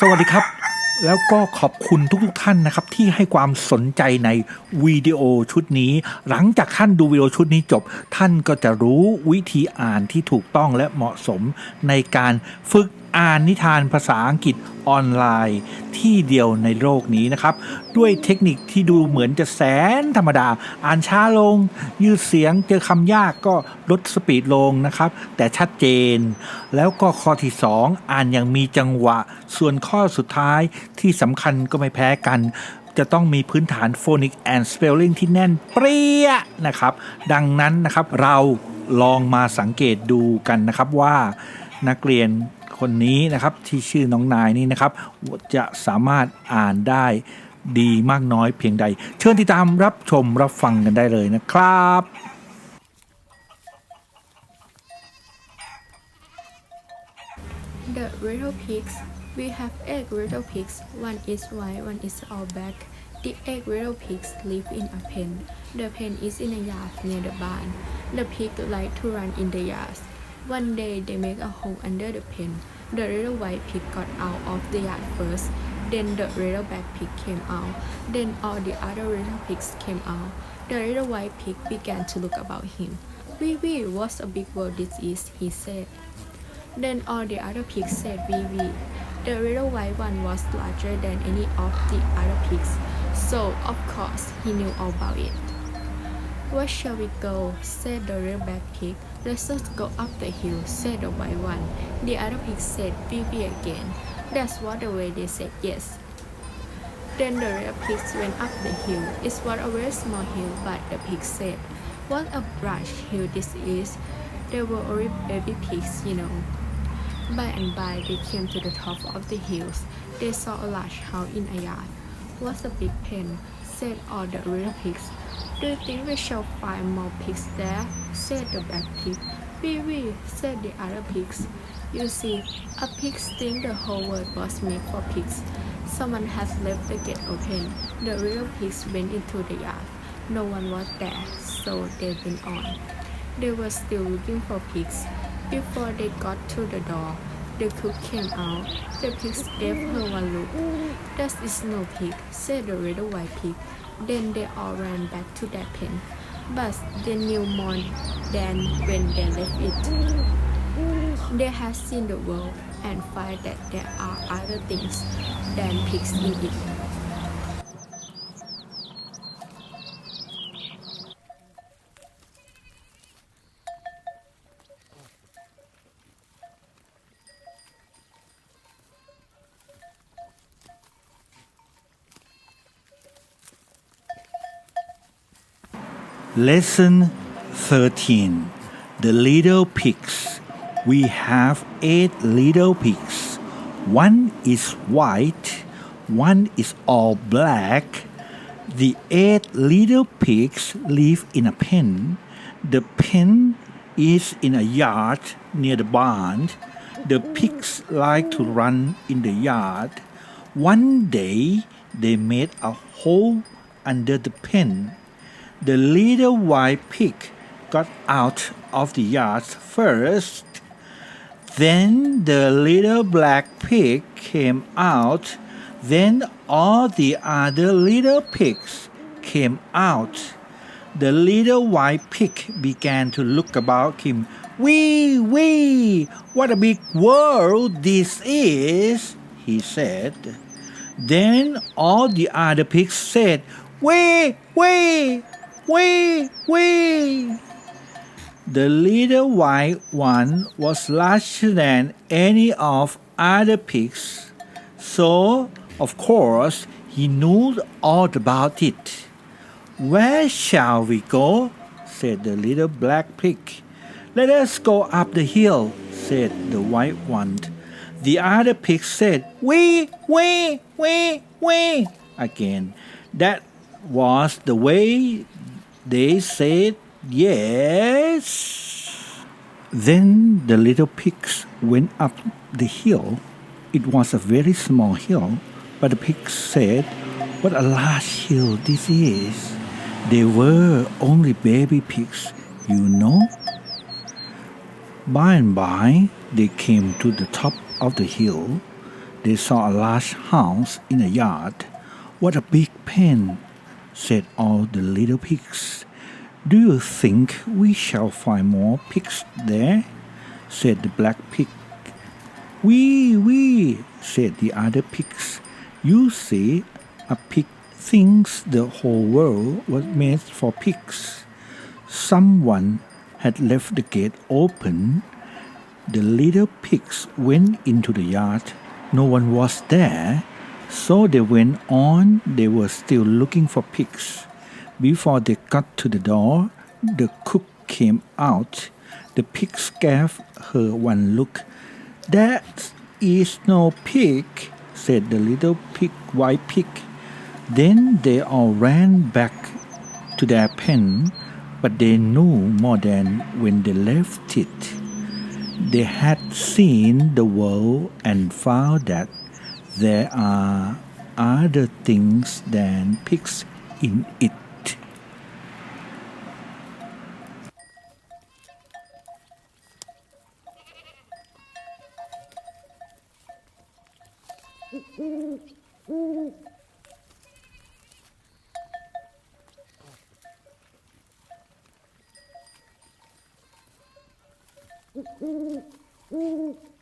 สวัสดีครับ แล้วก็ขอบคุณทุกๆท่านนะครับ ที่ให้ความสนใจในวิดีโอชุดนี้ หลังจากท่านดูวิดีโอชุดนี้จบ ท่านก็จะรู้วิธีอ่านที่ถูกต้องและเหมาะสมในการฝึก อ่านนิทานภาษาอังกฤษออนไลน์ที่เดียวในโลกนี้นะครับ ด้วยเทคนิคที่ดูเหมือนจะแสนธรรมดา อ่านช้าลง ยืดเสียงเจอคำยากก็ลดสปีดลงนะครับ แต่ชัดเจน แล้วก็ข้อที่ 2 อ่านอย่างมีจังหวะ ส่วนข้อสุดท้ายที่สำคัญก็ไม่แพ้กันจะต้องมีพื้นฐาน phonic and spelling ที่แน่นเปรี้ยนะครับ ดังนั้นนะครับเราลองมาสังเกตดูกันนะครับว่านักเรียน คนนี้นะครับที่ชื่อน้องนายนี่นะครับ จะสามารถอ่านได้ดีมากน้อยเพียงใด เชิญติดตามรับชมรับฟังกันได้เลยนะครับ The little pigs. We have eight little pigs. One is white, one is all black. The eight little pigs live in a pen. The pen is in a yard near the barn. The pig like to run in the yard. One day they make a hole under the pen. The little white pig got out of the yard first. Then the little black pig came out. Then all the other little pigs came out. The little white pig began to look about him. Wee wee, what a big world this is, he said. Then all the other pigs said wee wee. The little white one was larger than any of the other pigs, so of course he knew all about it. Where shall we go? said the little black pig. Let's just go up the hill, said the white one. The other pig said wee again. That's what the way they said yes. Then the little pigs went up the hill. It was a very small hill, but the pigs said, What a brush hill this is. They were only baby pigs, you know. By and by, they came to the top of the hills. They saw a large house in a yard. What's a big pen? said all the little pigs. Do you think we shall find more pigs there? said the black pig. We wee, said the other pigs. You see, a pigs think the whole world was made for pigs. Someone has left the gate open. The real pigs went into the yard. No one was there, so they went on. They were still looking for pigs. Before they got to the door, the cook came out. The pigs gave her one look. That is no pig, said the little white pig. Then they all ran back to their pen. But they knew more than when they left it. They had seen the world and find that there are other things than pigs in it. Lesson 13 The Little Pigs. We have eight little pigs. One is white, one is all black. The eight little pigs live in a pen. The pen is in a yard near the barn. The pigs like to run in the yard. One day they made a hole under the pen. The little white pig got out of the yard first. Then the little black pig came out. Then all the other little pigs came out. The little white pig began to look about him. Wee, wee, what a big world this is, he said. Then all the other pigs said, Wee, wee, wee, wee. The little white one was larger than any of other pigs, so of course he knew all about it. Where shall we go? said the little black pig. Let us go up the hill, said the white one. The other pig said, Wee, wee, wee, wee, again. That was the way they said yes. Then the little pigs went up the hill. It was a very small hill, but the pigs said, What a large hill this is. They were only baby pigs, you know. By and by, they came to the top of the hill. They saw a large house in a yard. What a big pen, said all the little pigs. Do you think we shall find more pigs there? said the black pig. Wee, wee, said the other pigs. You see, a pig thinks the whole world was made for pigs. Someone had left the gate open. The little pigs went into the yard. No one was there, so they went on. They were still looking for pigs. Before they got to the door, the cook came out. The pigs gave her one look. That is no pig, said the little pig, white pig. Then they all ran back to their pen, but they knew more than when they left it. They had seen the world and found that there are other things than pigs in it.